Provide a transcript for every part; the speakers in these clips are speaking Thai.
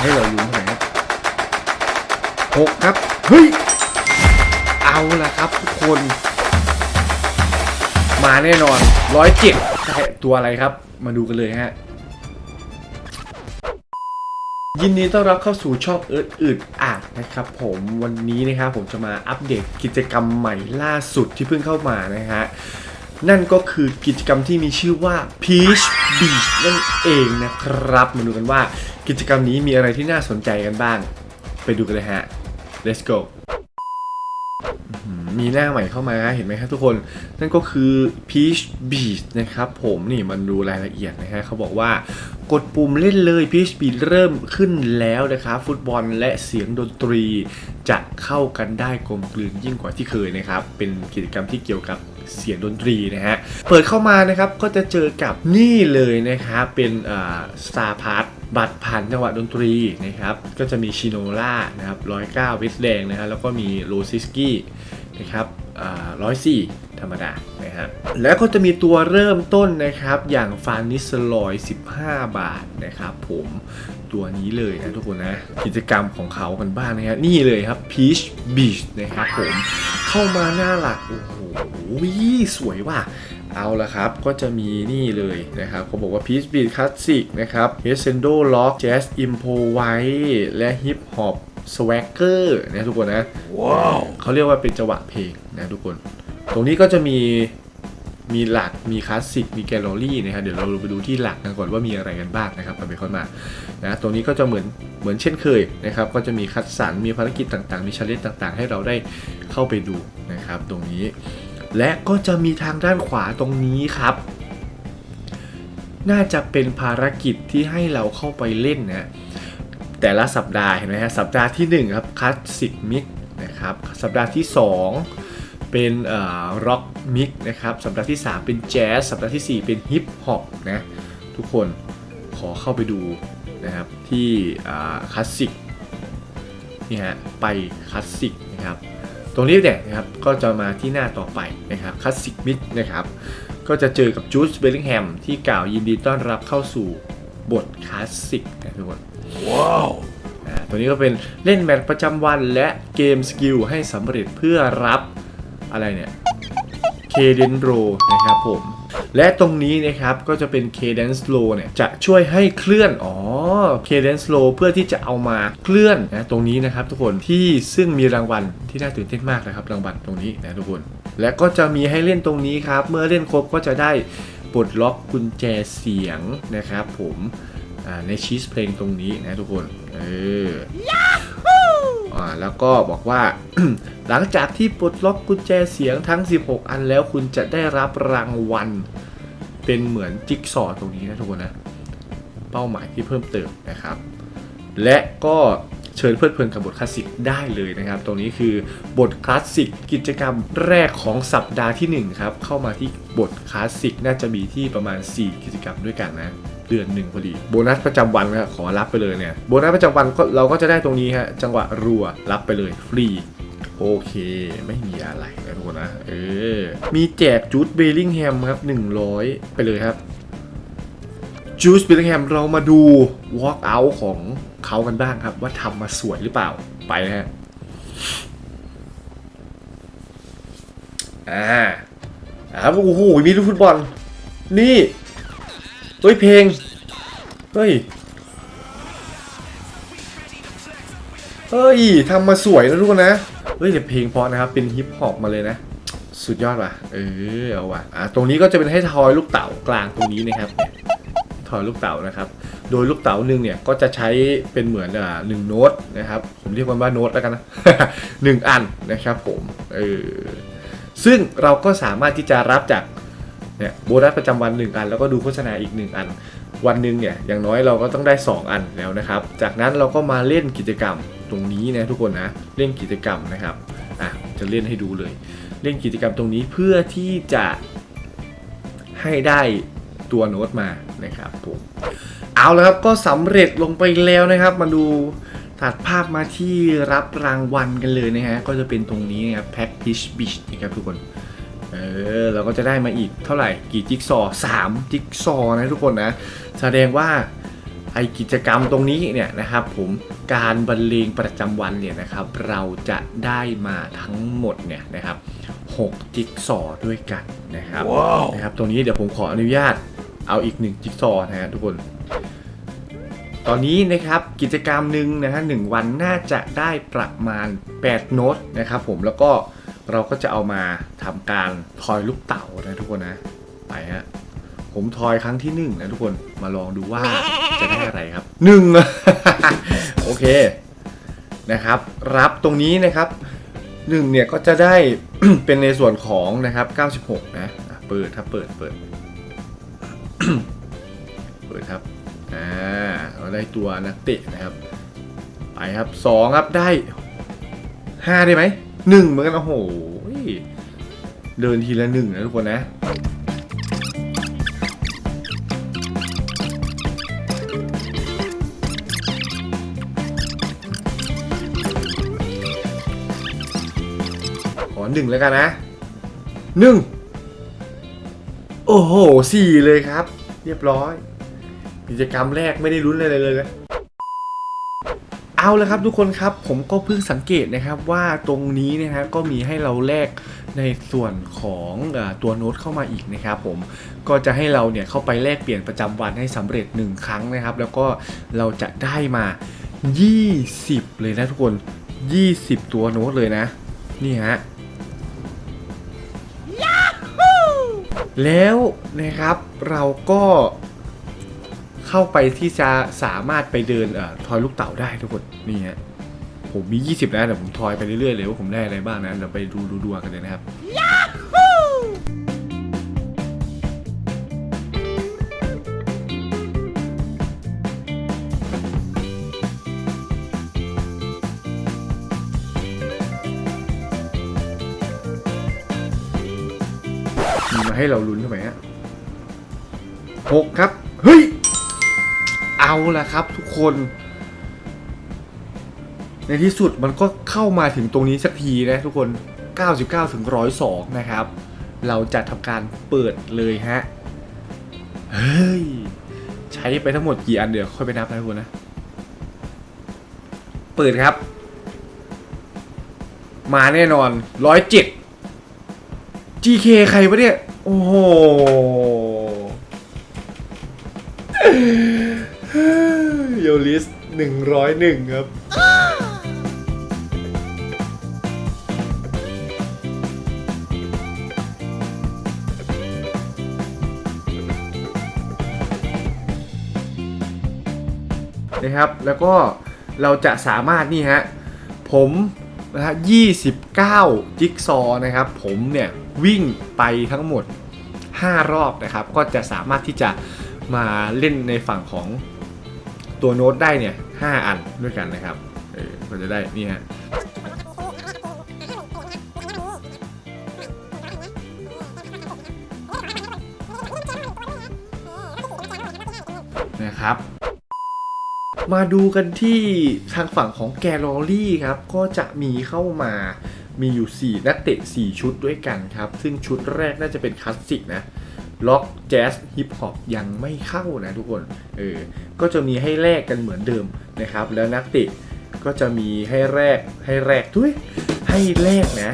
ให้เราลุ้นนะครับหกครับ เฮ้ย เอาละครับทุกคน มาแน่นอนร้อยเจ็ดตัวอะไรครับ มาดูกันเลยฮะยินดีต้อนรับเข้าสู่ช่องเอิร์ดอึดอ่านนะครับผมวันนี้นะครับผมจะมาอัปเดตกิจกรรมใหม่ล่าสุดที่เพิ่งเข้ามานะฮะนั่นก็คือกิจกรรมที่มีชื่อว่า Peach Beach นั่นเองนะครับ มาดูกันว่า กิจกรรมนี้มีอะไรที่น่าสนใจกันบ้าง ไปดูกันเลยฮะ let's go มีหน้าใหม่เข้ามาเห็นไหมครับทุกคน นั่นก็คือ Peach Beach นะครับผมนี่มันดูรายละเอียดนะฮะเขาบอกว่ากดปุ่มเล่นเลย Peach Beach เริ่มขึ้นแล้วนะครับฟุตบอลและเสียงดนตรีจะเข้ากันได้กลมกลืนยิ่งกว่าที่เคยนะครับ เป็นกิจกรรมที่เกี่ยวกับเสียงดนตรีนะฮะ เปิดเข้ามานะครับก็จะเจอกับนี่เลยนะครับเป็นสตาร์พาร์ท บัตรผ่านจังหวะดนตรีนะครับ ก็จะมีชิโนล่านะครับร้อยเก้าวิสแดงนะฮะแล้วก็มีโรซิสกี้นะครับร้อยสี่ธรรมดานะฮะแล้วก็จะมีตัวเริ่มต้นนะครับอย่างฟานิสลอย 15 บาทนะครับผมตัวนี้เลยนะทุกคนนะ กิจกรรมของเขากันบ้างนะฮะนี่เลยครับ Peach Beach นะครับผมเข้ามาหน้าหลัก โอ้โหสวยว่ะ เอาละครับ ก็จะมีนี่เลยนะครับเขาบอกว่า Peach Beat Classic นะครับ h e s c e n d o Lock Jazz Improvise และ Hip Hop Swagger นะทุกคนนะว้าวเขาเรียกว่าเป็นจังหวะเพลงนะทุกคน ตรงนี้ก็จะมีมีหลัก มีคลาสสิก มีแกลเลอรี่นะครับ เดี๋ยวเราไปดูที่หลักกันก่อนว่ามีอะไรกันบ้างนะครับเอาไปเข้ามา นะ ตรงนี้ก็จะเหมือน เหมือนเช่นเคยนะครับ ก็จะมีคัดสรร มีภารกิจต่างๆ มีชาเลนจ์ต่างๆ ให้เราได้เข้าไปดูนะครับ ตรงนี้ และก็จะมีทางด้านขวาตรงนี้ครับ น่าจะเป็นภารกิจที่ให้เราเข้าไปเล่นนะแต่ละสัปดาห์เห็นไหมฮะสัปดาห์ที่ 1 ครับคลาสสิกมิกนะครับสัปดาห์ที่ 2 เป็นร็อกมิกนะครับสัปดาห์ที่ 3 เป็นแจ๊สสัปดาห์ทีสี่4 เป็นฮิปฮอปนะทุกคนขอเข้าไปดูนะครับที่คลาสสิกนี่ฮะไปคลาสสิกนะครับ ตรงนี้เนี่ยนะครับก็จะมาที่หน้าต่อไปนะครับคลาสสิกมิกนะครับก็จะเจอกับจูสเบลลิงแฮมที่กล่าวยินดีต้อนรับเข้าสู่บทคลาสสิกนะทุกคนว้าวตัวนี้ก็เป็นเล่นแมตช์ประจำวันและเกมสกิลให้สำเร็จเพื่อรับอะไรเนี่ยเคเดนโรนะครับผม และตรงนี้นะครับก็จะเป็น Cadence Slow เนี่ยจะช่วยให้เคลื่อน อ๋อ Cadence Slow เพื่อที่จะเอามาเคลื่อนนะตรงนี้นะครับทุกคนที่ซึ่งมีรางวัลที่น่าตื่นเต้นมากนะครับรางวัลตรงนี้นะทุกคน และก็จะมีให้เล่นตรงนี้ครับ เมื่อเล่นครบก็จะได้ปลดล็อกกุญแจเสียงนะครับผมในชีสเพลงตรงนี้นะทุกคน เออ แล้วก็บอกว่า หลังจากที่ปลดล็อกกุญแจเสียงทั้ง 16 อันแล้วคุณจะได้รับรางวัล เป็นเหมือนจิ๊กซอตรงนี้นะทุกคนนะ เป้าหมายที่เพิ่มเติมนะครับ และก็เชิญเพลิดเพลินกับบทคลาสสิกได้เลยนะครับ ตรงนี้คือบทคลาสสิกกิจกรรมแรกของสัปดาห์ที่1ครับเข้ามาที่บทคลาสสิกน่าจะมีที่ประมาณ 4 กิจกรรมด้วยกันนะ เดือนหนึ่งพอดีโบนัสประจำวันนะขอรับไปเลยเนี่ยโบนัสประจำวันก็เราก็จะได้ตรงนี้ฮะจังหวะรัวรับไปเลยฟรีโอเค ไม่มีอะไรนะทุกคนนะ เออ มีแจกจูดเบลลิงแฮมครับ 100 ไปเลยครับจูดเบลลิงแฮมเรามาดู walk out ของเขากันบ้างครับ ว่าทำมาสวยหรือเปล่าไปนะฮะอ่าครับโอ้โห มีลูกฟุตบอล นี่ เฮ้ยเพลง เฮ้ย เฮ้ยทำมาสวยนะทุกคนนะ เฮ้ยแต่เพลงเพราะนะครับ เป็นฮิปฮอปมาเลยนะ สุดยอดว่ะ เออเอาว่ะอะตรงนี้ก็จะเป็นให้ทอยลูกเต๋ากลางตรงนี้นะครับ ทอยลูกเต๋านะครับ โดยลูกเต๋าหนึ่งเนี่ยก็จะใช้เป็นเหมือนอ่าหนึ่งโน้ตนะครับ ผมเรียกมันว่าโน้ตแล้วกันนะหนึ่งอันนะครับผม เออ ซึ่งเราก็สามารถที่จะรับจาก เนี่ยโบนัสประจำวัน 1 อัน แล้วก็ดูโฆษณาอีก 1 อัน วันหนึ่งเนี่ยอย่างน้อยเราก็ต้องได้ 2 อันแล้วนะครับ จากนั้นเราก็มาเล่นกิจกรรมตรงนี้นะทุกคนนะเล่นกิจกรรมนะครับอะจะเล่นให้ดูเลย เล่นกิจกรรมตรงนี้เพื่อที่จะให้ได้ตัวโน้ตมานะครับผมเอาแล้วครับก็สำเร็จลงไปแล้วนะครับ มาดูตัดภาพมาที่รับรางวัลกันเลยนะฮะก็จะเป็นตรงนี้นะครับแพ็กพิชบิชนะครับทุกคน เออเราก็จะได้มาอีกเท่าไหร่กี่จิ๊กซอว์สามจิ๊กซอว์นะทุกคนนะ แสดงว่าไอกิจกรรมตรงนี้เนี่ยนะครับผมการบรรเลงประจำวันเนี่ยนะครับเราจะได้มาทั้งหมดเนี่ยนะครับ6จิ๊กซอว์ด้วยกันนะครับนะครับตรงนี้เดี๋ยวผมขออนุญาตเอาอีกหนึ่งจิ๊กซอว์นะฮะทุกคน ตอนนี้นะครับกิจกรรมหนึ่งนะฮะหนึ่งวันน่าจะได้ประมาณ 8 โน้ตนะครับผมแล้วก็ เราก็จะเอามาทำการทอยลูกเต๋านะทุกคนนะไปฮะผมทอยครั้งที่หนึ่งนะทุกคนมาลองดูว่าจะได้อะไรครับหนึ่งโอเคนะครับ รับตรงนี้นะครับหนึ่งเนี่ยก็จะได้เป็นในส่วนของนะครับ96 นะอะเปิดครับเปิดเปิด เปิดครับอ่าเราได้ตัวนักเตะนะครับไปครับสองครับได้ห้าได้ไหม หนึ่งเหมือนกันโอ้โหเดินทีละหนึ่งนะทุกคนนะขอหนึ่งแล้วกันนะหนึ่งโอ้โหสี่เลยครับ เรียบร้อย กิจกรรมแรกไม่ได้ลุ้นอะไรเลยนะ เอาละครับทุกคนครับผมก็เพิ่งสังเกตนะครับว่าตรงนี้นะฮะก็มีให้เราแลกในส่วนของเออตัวโน้ตเข้ามาอีกนะครับผมก็จะให้เราเนี่ยเข้าไปแลกเปลี่ยนประจำวันให้สำเร็จ 1 ครั้งนะครับ แล้วก็เราจะได้มา 20 เลยนะทุกคน 20 ตัวโน้ตเลยนะ นี่ฮะแล้วนะครับเราก็ เข้าไปที่จะสามารถไปเดินเอ่อทอยลูกเต๋าได้ทุกคนนี่ฮะผมมี 20 นะเดี๋ยวผมทอยไปเรื่อยๆเลยว่าผมได้อะไรบ้างนะเดี๋ยวไปดูดูดวกันเลยนะครับมีมาให้เราลุ้นทำไมฮะหกครับ เฮ้ย เอาละครับทุกคน ในที่สุดมันก็เข้ามาถึงตรงนี้สักทีนะทุกคน 99ถึง102 นะครับ เราจะทำการเปิดเลยฮะ เฮ้ย ใช้ไปทั้งหมดกี่อันเดี๋ยวค่อยไปนับนะทุกคนนะ เปิดครับ มาแน่นอน 107 GK ใครวะเนี่ย โอ้โห ยลิสหนึ่งร้อยหนึ่งครับ นะครับ แล้วก็เราจะสามารถนี่ฮะ ผมนะฮะ29 จิ๊กซอว์นะครับ ผมเนี่ยวิ่งไปทั้งหมด 5 รอบนะครับ ก็จะสามารถที่จะมาเล่นในฝั่งของ ตัวโน้ตได้เนี่ย5อันด้วยกันนะครับเออก็จะได้นี่ฮะนะครับมาดูกันที่ทางฝั่งของแกลลอรี่ครับ ก็จะมีเข้ามามีอยู่ 4 นักเตะ 4 ชุดด้วยกันครับ ซึ่งชุดแรกน่าจะเป็นคลาสสิกนะ ล็อกแจ๊สฮิปฮอปยังไม่เข้านะทุกคนเออก็จะมีให้แลกกันเหมือนเดิมนะครับ แล้วนักเตะก็จะมีให้แลกให้แลกด้วยให้แลกนะ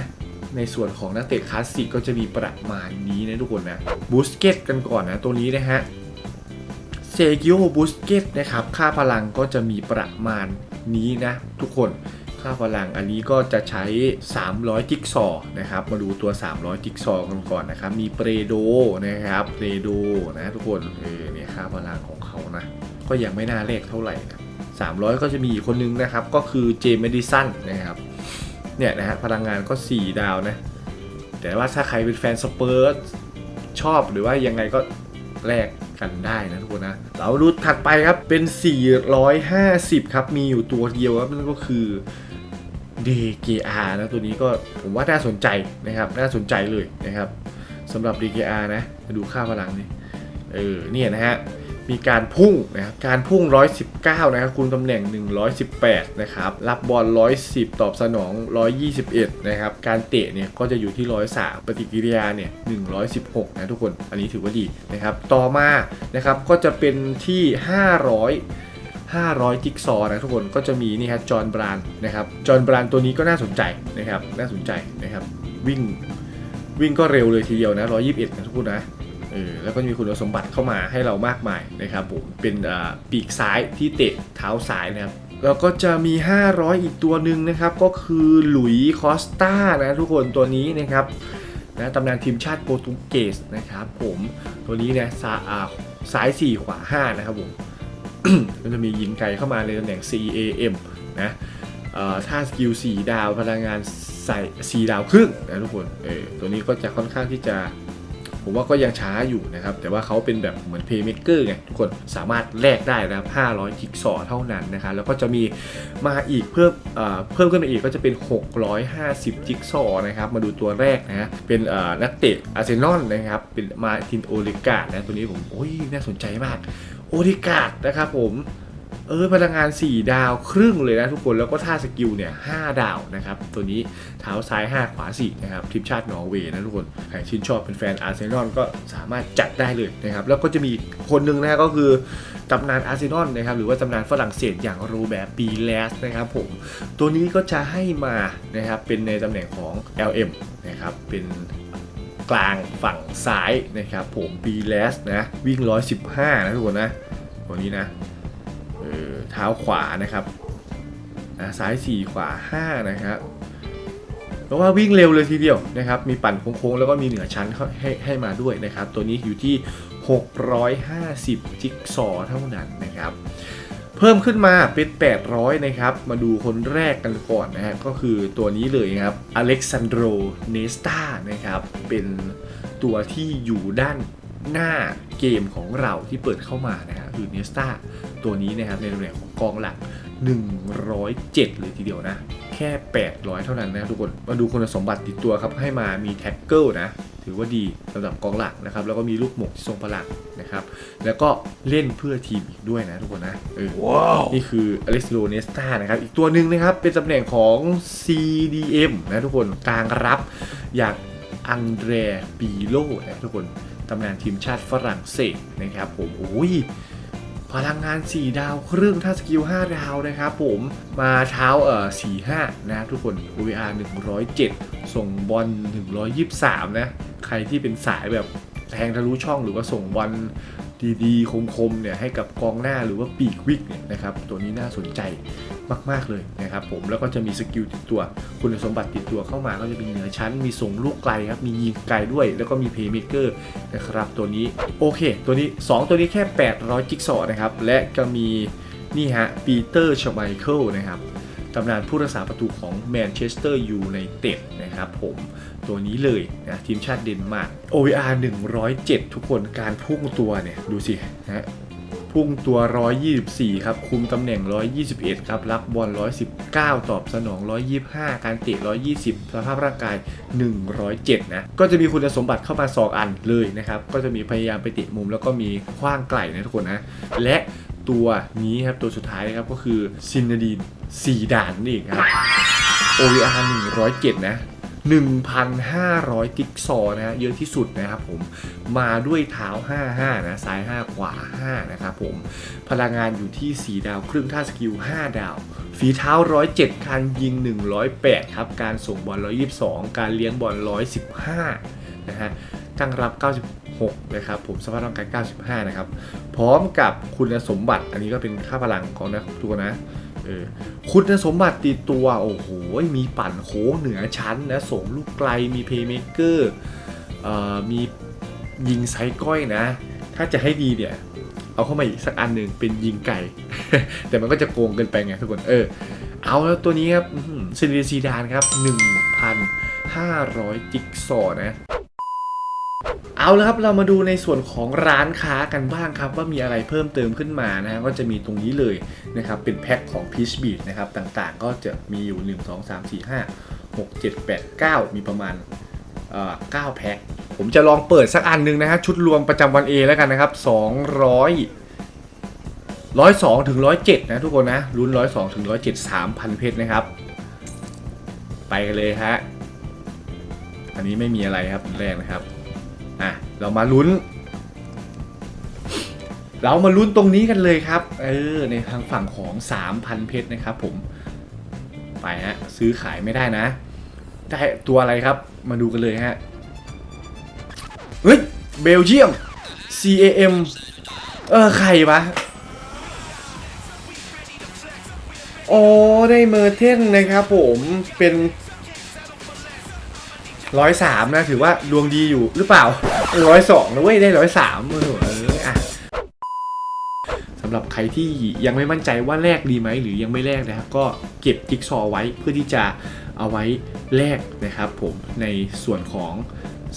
ในส่วนของนักเตะคลาสสิกก็จะมีประมาณนี้นะทุกคนนะบูสเกตกันก่อนนะตัวนี้นะฮะเซกิโอบูสเกตนะครับค่าพลังก็จะมีประมาณนี้นะทุกคน ค่าพลังอันนี้ก็จะใช้ 300จิ๊กซอว์นะครับ มาดูตัว 300จิ๊กซอว์กันก่อนนะครับ มีเปรโดนะครับเปรโดนะทุกคนเออเนี่ยค่าพลังของเขานะ ก็ยังไม่น่าเลขเท่าไหร่นะ300 ก็จะมีอีกคนนึงนะครับ ก็คือเจมดิสันนะครับเนี่ยนะฮะพลังงานก็ 4 ดาวนะ แต่ว่าถ้าใครเป็นแฟนสเปอร์ชอบหรือว่ายังไงก็แลกกันได้นะทุกคนนะ เราดูถัดไปครับเป็น 450 ครับ มีอยู่ตัวเดียวครับนั่นก็คือ DKR นะตัวนี้ก็ผมว่าน่าสนใจนะครับ น่าสนใจเลยนะครับสำหรับ DKR นะมาดูค่าพลังนี่เออเนี่ยนะฮะมีการพุ่งนะครับการพุ่ง 119 นะครับคุมตำแหน่ง 118 นะครับ รับบอล 110 ตอบสนอง 121 นะครับ การเตะเนี่ยก็จะอยู่ที่ 103 ปฏิกิริยาเนี่ย 116 นะทุกคน อันนี้ถือว่าดีนะครับ ต่อมานะครับก็จะเป็นที่ 500 500จิ๊กซอว์นะทุกคนก็จะมีนี่ครับจอห์นบรานนะครับจอห์นบรานตัวนี้ก็น่าสนใจนะครับน่าสนใจนะครับวิ่งวิ่งก็เร็วเลยทีเดียวนะ121นะทุกคนนะเออแล้วก็มีคุณสมบัติเข้ามาให้เรามากมายนะครับผมเป็นปีกซ้ายที่เตะเท้าซ้ายนะครับแล้วก็จะมี 500 อีกตัวหนึ่งนะครับก็คือหลุยส์คอสตานะทุกคนตัวนี้นะครับนะตำนานทีมชาติโปรตุเกสนะครับผมตัวนี้เนี่ยซาอ่าซ้าย4ขวา 5 นะครับผม ก็จะมียิงไกลเข้ามาในตำแหน่ง CAM นะเอ่อถ้าสกิล 4 ดาวพลังงานใส่4ดาวครึ่งนะทุกคนเออตัวนี้ก็จะค่อนข้างที่จะ ผมว่าก็ยังช้าอยู่นะครับ แต่ว่าเขาเป็นแบบเหมือนเพย์เม k เกอร์ไงทุกคนสามารถแลกได้นะครับ 500จิกซอว์เท่านั้นนะครับแล้วก็จะมีมาอีกเพิ่มเอ่อเพิ่มขึ้นมาอีกก็จะเป็น 650 จิกซอว์นะครับ มาดูตัวแรกนะฮะเป็นอ่อนักเตะอาร์เซนอลนะครับ เป็นมาทินโอลิกานะตัวนี้ผมโอ้ยน่าสนใจมาก โอลิกาดนะครับผมเออพลังงาน 4 ดาวครึ่งเลยนะทุกคนแล้วก็ท่าสกิลเนี่ย5ดาวนะครับ ตัวนี้เท้าซ้าย 5 ขวา 4 นะครับทีมชาตินอร์เวย์นะทุกคน ใครชื่นชอบเป็นแฟนอาร์เซนอลก็สามารถจัดได้เลยนะครับ แล้วก็จะมีคนหนึ่งนะก็คือตำนานอาร์เซนอลนะครับหรือว่าตำนานฝรั่งเศสอย่างโรแบร์ปีแลสนะครับผม ตัวนี้ก็จะให้มานะครับเป็นในตำแหน่งของ LM นะครับเป็น กลางฝั่งซ้ายนะครับผมปีแลสนะวิ่ง 115 นะทุกคนนะตัวนี้นะเออเท้าขวานะครับอ่าซ้าย 4 ขวา 5 นะครับเพราะว่าวิ่งเร็วเลยทีเดียวนะครับ มีปั่นโค้งๆ แล้วก็มีเหนือชั้นเขาให้ให้มาด้วยนะครับ ตัวนี้อยู่ที่ 650 จิกซอเท่านั้นนะครับ เพิ่มขึ้นมาเป็น 800 นะครับ มาดูคนแรกกันก่อนนะฮะก็คือตัวนี้เลยครับอเล็กซานโดรเนสตานะครับ เป็นตัวที่อยู่ด้านหน้าเกมของเราที่เปิดเข้ามานะฮะคือเนสตาตัวนี้นะครับในตำแหน่งของกองหลัก 107 เลยทีเดียวนะ แค่ 800 เท่านั้นนะทุกคน มาดูคุณสมบัติติดตัวครับให้มามีแท็กเกิลนะ ถือว่าดีสำหรับกองหลักนะครับ แล้วก็มีลูกหมกที่ทรงพลังนะครับ แล้วก็เล่นเพื่อทีมอีกด้วยนะทุกคนนะเออนี่คืออเล็กซ์โลเนสตานะครับ อีกตัวหนึ่งนะครับ เป็นตำแหน่งของ CDM นะทุกคนกลางรับอย่างอังเดรปีโลนะทุกคนตำนานทีมชาติฝรั่งเศสนะครับ ผมโอ้ยพลังงาน 4 ดาวครึ่งถ้าสกิล 5 ดาวนะครับผมมาเช้าเอ่อ45 นะทุกคน OVR 107 ส่งบอล123 นะ ใครที่เป็นสายแบบแทงทะลุช่องหรือว่าส่งบอลดีๆ คมๆเนี่ยให้กับกองหน้าหรือว่าปีกวิกเนี่ยนะครับตัวนี้น่าสนใจมากๆเลยนะครับผมแล้วก็จะมีสกิลติดตัว คุณสมบัติติดตัวเข้ามาก็จะมีเหนือชั้น มีส่งลูกไกลครับ มียิงไกลด้วย แล้วก็มีเพย์เม k เกอร์นะครับตัวนี้โอเค ตัวนี้ 2 ตัวนี้แค่ 800 จิ๊กซอว์นะครับ และก็มีนี่ฮะปีเตอร์ชไมเคิลนะครับตำนานผู้รักษาประตูของแมนเชสเตอร์ยูไนเต็ดนะครับผม ตัวนี้เลยนะทีมชาติเดนมาร์ก OVR 107 ทุกคนการพุ่งตัวเนี่ย ดูสินะพุ่งตัว 124 ครับ คุมตำแหน่ง 121 ครับ รับบอล 119 ตอบสนอง 125 การเตะ 120 สภาพร่างกาย 107 นะ ก็จะมีคุณสมบัติเข้ามา 2 อันเลยนะครับ ก็จะมีพยายามไปเตะมุม แล้วก็มีคว้างไกลนะทุกคนนะ และตัวนี้ครับ ตัวสุดท้ายนะครับ ก็คือซินนดีนซีดานนี่เองครับ OVR 107 นะ 1,500ติ๊กซอว์นะฮะเยอะที่สุดนะครับผมมาด้วยเท้า 55 นะซ้าย 5 ขวา 5 นะครับผม พลังงานอยู่ที่ 4 ดาวครึ่งท่าสกิล 5 ดาว ฝีเท้า 107การยิง 108 ครับ การส่งบอล 122 การเลี้ยงบอล 115 นะฮะตั้งรับ 96 นะครับผมสภาพร่างกาย 95 นะครับ พร้อมกับคุณสมบัติอันนี้ก็เป็นค่าพลังของนะตัวนะ เออคุณสมบัติติดตัว โอ้โห มีปั่นโค้งเหนือชั้นนะส่งลูกไกลมีเพย์เม k เกอร์มียิงไซก้อยนะ ถ้าจะให้ดีเนี่ย เอาเข้ามาอีกสักอันหนึ่งเป็นยิงไก่ แต่มันก็จะโกงเกินไปไงทุกคน เออ เอาแล้วตัวนี้ครับซิลิซีดานครับ 1,500 จิกซอนะ เอาละครับเรามาดูในส่วนของร้านค้ากันบ้างครับ ว่ามีอะไรเพิ่มเติมขึ้นมานะก็จะมีตรงนี้เลยนะครับเป็นแพ็คของ Peach Beat นะครับต่างๆ ก็จะมีอยู่ 1 2 3 4 5 6 7 8 9 มีประมาณเอ่อ9แพ็คผมจะลองเปิดสักอันหนึ่งนะฮะชุดรวมประจำวัน A แล้วกันนะครับ 200 102ถึง107นะทุกคนนะลุ้น102ถึง107 3,000เพชรนะครับ ไปกันเลยฮะ อันนี้ไม่มีอะไรครับแรกนะครับ เรามาลุ้น เรามาลุ้นตรงนี้กันเลยครับ เออ ในทางฝั่งของ 3,000 เพชรนะครับผม ไปฮะ ซื้อขายไม่ได้นะ ได้ตัวอะไรครับ มาดูกันเลยฮะ เฮ้ย เบลเยียม CAM เออ ใครวะโอ้ได้เมอร์เทนนะครับผมเป็น ร้อยสามนะถือว่าดวงดีอยู่หรือเปล่าร้อยสองนะเว้ยได้ร้อยสามเอออะสำหรับใครที่ยังไม่มั่นใจว่าแลกดีไหมหรือยังไม่แลกนะครับ ก็เก็บจิ๊กซอว์ไว้เพื่อที่จะเอาไว้แลกนะครับ ผมในส่วนของ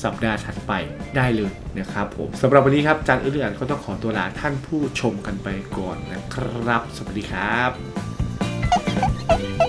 สัปดาห์ถัดไปได้เลยนะครับผมสำหรับวันนี้ครับจานเอื้อเลือนก็ต้องขอตัวลาท่านผู้ชมกันไปก่อนนะครับ สวัสดีครับ